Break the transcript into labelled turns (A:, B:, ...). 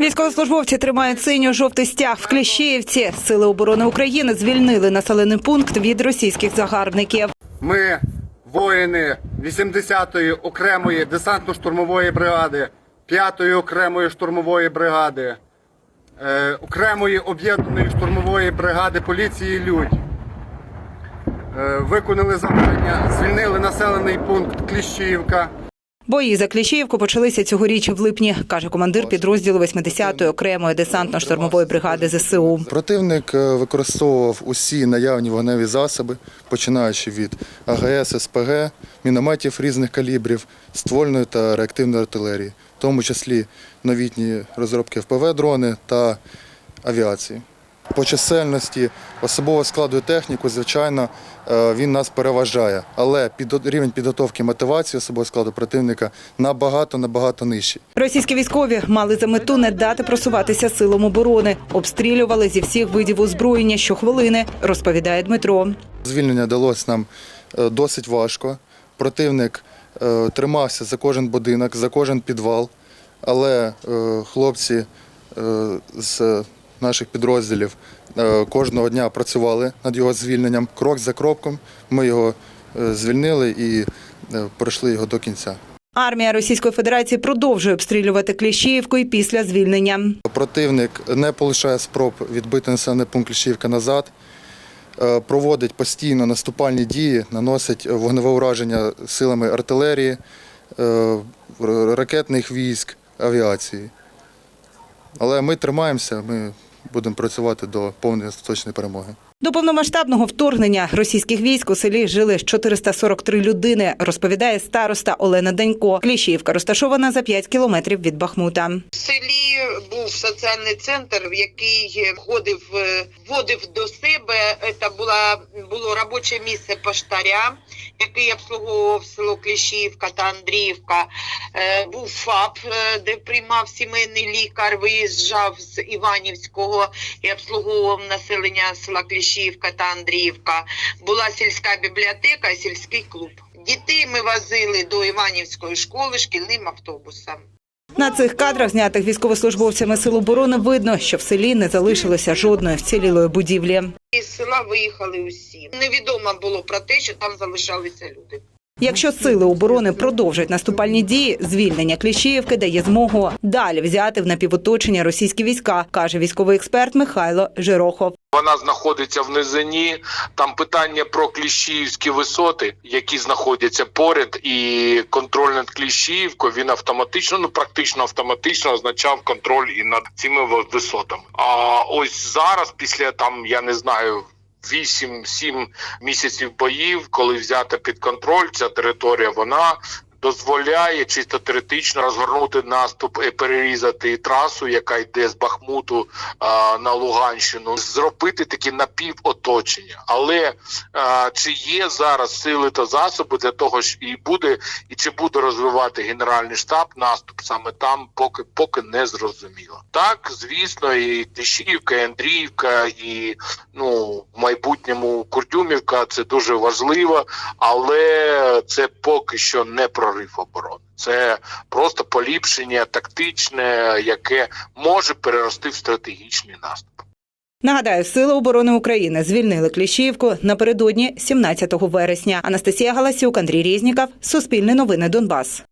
A: Військовослужбовці тримають синьо-жовтий стяг в Кліщеївці. Сили оборони України звільнили населений пункт від російських загарбників.
B: Ми, воїни 80-ї окремої десантно-штурмової бригади, 5-ї окремої штурмової бригади, е, окремої об'єднаної штурмової бригади поліції Людь. Е, виконали завдання, звільнили населений пункт Кліщіївка.
A: Бої за Кліщеївку почалися цьогоріч в липні, каже командир підрозділу 80-ї окремої десантно-штурмової бригади ЗСУ.
C: Противник е, використовував усі наявні вогневі засоби, починаючи від АГС, СПГ, мінометів різних калібрів, ствольної та реактивної артилерії, в тому числі новітні розробки ФПВ-дрони та авіації. По чисельності особового складу і техніку, звичайно, е, він нас переважає, але підо- рівень підготовки мотивації особового складу противника набагато набагато нижчий.
A: Російські військові мали за мету не дати просуватися силам оборони, обстрілювали зі всіх видів озброєння щохвилини, розповідає Дмитро.
C: Звільнення далось нам е, досить важко. Противник е, тримався за кожен будинок, за кожен підвал, але хлопці з наших підрозділів е, кожного дня працювали над його звільненням. Крок за кроком ми його е, звільнили і е, пройшли його до кінця.
A: Армія Російської Федерації продовжує обстрілювати Кліщіївку і після звільнення.
C: Противник не полишає спроб відбити населений пункт Кліщівка назад, проводить постійно наступальні дії, наносить вогневе ураження силами артилерії, ракетних військ, авіації. Але ми тримаємося, ми будемо працювати до повної остаточної перемоги.
A: До повномасштабного вторгнення російських військ у селі жили 443 людини, розповідає староста Олена Данько. Кліщіївка розташована за 5 кілометрів від Бахмута.
D: В селі був соціальний центр, в який входив, е, вводив до себе. Це була було робоче місце поштаря, який обслуговував село Кліщівка та Андріївка. Е, Був ФАП, е, де приймав сімейний лікар, виїжджав з Іванівського і обслуговував населення села Кліщівка та Андріївка. Була сільська бібліотека, і сільський клуб. Дітей ми возили до Іванівської школи шкільним автобусом.
A: На цих кадрах, знятих військовослужбовцями Сил оборони, видно, що в селі не залишилося жодної вцілілої будівлі.
D: Із села виїхали усі. Невідомо було про те, що там залишалися люди.
A: Якщо сили оборони продовжать наступальні дії, звільнення Кліщіївки дає змогу далі взяти в напівоточення російські війська, каже військовий експерт Михайло Жирохов.
E: Вона знаходиться в низині. Там питання про кліщіївські висоти, які знаходяться поряд, і контроль над Кліщіївкою він автоматично, ну практично автоматично означав контроль і над цими ви- висотами. А ось зараз, після там я не знаю. 8-7 місяців боїв, коли взята під контроль ця територія, вона дозволяє чисто теоретично розгорнути наступ і перерізати трасу, яка йде з Бахмуту а, на Луганщину, зробити такі напівоточення. Але а, чи є зараз сили та засоби для того, що і буде, і чи буде розвивати Генеральний штаб наступ саме там, поки поки не зрозуміло. Так, звісно, і Тишівка, і Андріївка, і ну в майбутньому Курдюмівка це дуже важливо, але це поки що не прорив оборони. Це просто поліпшення тактичне, яке може перерости в стратегічний наступ.
A: Нагадаю, сили оборони України звільнили Кліщівку напередодні 17 вересня. Анастасія Галасюк, Андрій Різніков, Суспільне новини Донбас.